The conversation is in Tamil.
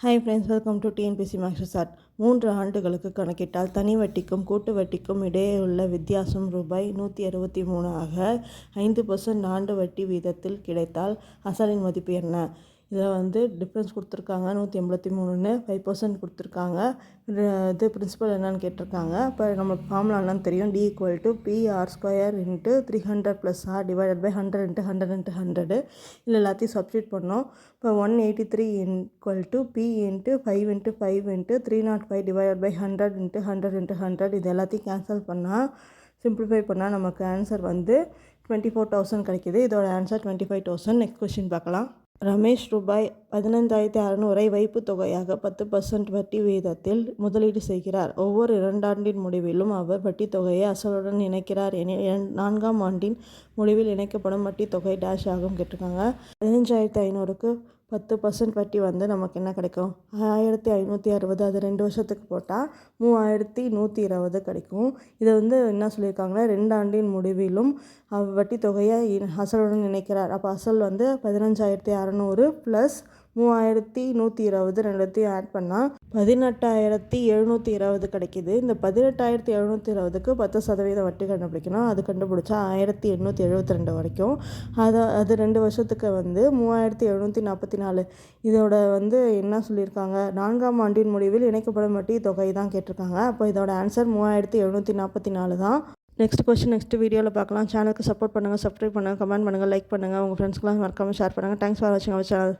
Hi friends welcome to TNPSC master chat மூன்று ஆண்டுகளுக்கு கணக்கிட்டால் தனி வட்டிக்கும் கூட்டு வட்டிக்கும் இடையே உள்ள வித்தியாசம் ரூபாய் நூற்றி அறுபத்தி மூணு ஆக ஐந்து பர்சன்ட் ஆண்டு வட்டி வீதத்தில் கிடைத்தால் அசலின் மதிப்பு என்ன? இதில் வந்து டிஃப்ரென்ஸ் கொடுத்துருக்காங்க. நூற்றி எண்பத்தி மூணுன்னு ஃபைவ் பர்சன்ட் கொடுத்துருக்காங்க. இது பிரின்சிபல் என்னன்னு கேட்டிருக்காங்க. இப்போ நம்ம ஃபார்முலா என்னன்னு தெரியும். T equal to P R square into three hundred plus R divided by hundred into hundred into hundred இல்லை எல்லாத்தையும் சப்ஸ்டியூட் பண்ணோம். இப்போ one eighty three equal to P into five into five into three naught five divided by hundred into hundred into hundred இது எல்லாத்தையும் கேன்சல் பண்ணால் சிம்பிளிஃபை பண்ணால் நமக்கு ஆன்சர் வந்து டுவெண்ட்டி ஃபோர் தௌசண்ட் கிடைக்கிது. இதோட answer twenty five thousand next question பார்க்கலாம். ரமேஷ் ரூபாய் பதினைந்தாயிரத்தி அறநூறை வைப்புத் தொகையாக பத்து பர்சன்ட் வட்டி வீதத்தில் முதலீடு செய்கிறார். ஒவ்வொரு இரண்டாண்டின் முடிவிலும் அவர் வட்டித் தொகையை அசலுடன் இணைக்கிறார் எனில் நான்காம் ஆண்டின் முடிவில் இணைக்கப்படும் வட்டி தொகை டேஷ் ஆகும் கேட்டிருக்காங்க. பதினஞ்சாயிரத்தி ஐநூறுக்கு பத்து பர்சன்ட் வட்டி வந்து நமக்கு என்ன கிடைக்கும்? ஆயிரத்தி ஐநூற்றி அறுபது அது ரெண்டு வருஷத்துக்கு போட்டால் மூவாயிரத்தி நூற்றி இருபது கிடைக்கும். இதை வந்து என்ன சொல்லியிருக்காங்கன்னா ரெண்டு ஆண்டின் முடிவிலும் வட்டி தொகையை அசலுடன் இணைக்கிறார். அப்போ அசல் வந்து பதினஞ்சாயிரத்தி அறநூறு ப்ளஸ் மூவாயிரத்தி நூற்றி இருபது ரெண்டுத்தையும் ஆட் பண்ணால் பதினெட்டாயிரத்தி எழுநூற்றி இருபது கிடைக்கிது. இந்த பதினெட்டாயிரத்தி எழுநூற்றி இருபதுக்கு பத்து சதவீதம் வட்டி கண்டுபிடிக்கணும். அது கண்டுபிடிச்சா ஆயிரத்தி எண்ணூற்றி எழுபத்தி ரெண்டு வரைக்கும். அதை அது ரெண்டு வருஷத்துக்கு வந்து மூவாயிரத்தி எழுநூற்றி நாற்பத்தி நாலு. இதோட வந்து என்ன சொல்லியிருக்காங்க? நான்காம் ஆண்டின் முடிவில் இணைக்கப்படும் வட்டி தொகை தான் கேட்டிருக்காங்க. அப்போ இதோட ஆன்சர் மூவாயிரத்தி எழுநூற்றி நாற்பத்தி நாலு தான். நெக்ஸ்ட் கொஸ்டின் நெக்ஸ்ட் வீடியோவில் பார்க்கலாம். சேனலுக்கு சப்போர்ட் பண்ணுங்கள் சப்ஸ்கிரைப் பண்ணுங்கள் கமெண்ட் பண்ணுங்கள் லைக் பண்ணுங்கள் உங்கள் ஃப்ரெண்ட்ஸ்க்குலாம் மறக்காமல் ஷேர் பண்ணுங்கள் தேங்க்ஸ் ஃபார் வாட்சிங் அவர் சேனல்